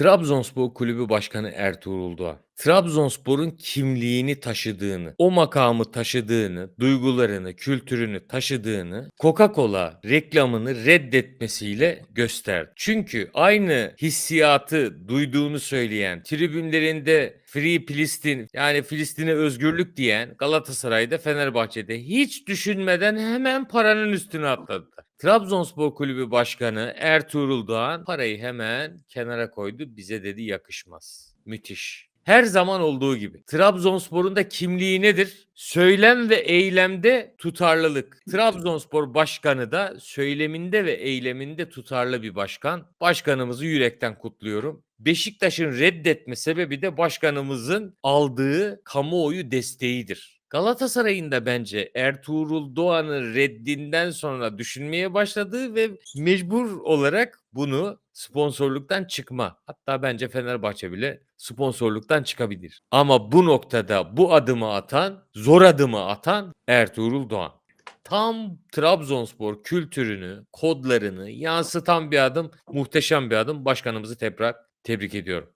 Trabzonspor Kulübü Başkanı Ertuğrul Doğan, Trabzonspor'un kimliğini taşıdığını, o makamı taşıdığını, duygularını, kültürünü taşıdığını Coca-Cola reklamını reddetmesiyle gösterdi. Çünkü aynı hissiyatı duyduğunu söyleyen, tribünlerinde Free Filistin yani Filistin'e özgürlük diyen Galatasaray'da Fenerbahçe'de hiç düşünmeden hemen paranın üstüne atladılar. Trabzonspor Kulübü Başkanı Ertuğrul Doğan parayı hemen kenara koydu. Bize dedi yakışmaz. Müthiş. Her zaman olduğu gibi. Trabzonspor'un da kimliği nedir? Söylem ve eylemde tutarlılık. Trabzonspor başkanı da söyleminde ve eyleminde tutarlı bir başkan. Başkanımızı yürekten kutluyorum. Beşiktaş'ın reddetme sebebi de başkanımızın aldığı kamuoyu desteğidir. Galatasaray'ın da bence Ertuğrul Doğan'ın reddinden sonra düşünmeye başladığı ve mecbur olarak bunu sponsorluktan çıkma. Hatta bence Fenerbahçe bile sponsorluktan çıkabilir. Ama bu noktada bu adımı atan, zor adımı atan Ertuğrul Doğan. Tam Trabzonspor kültürünü, kodlarını yansıtan bir adım, muhteşem bir adım. Başkanımızı tekrar tebrik ediyorum.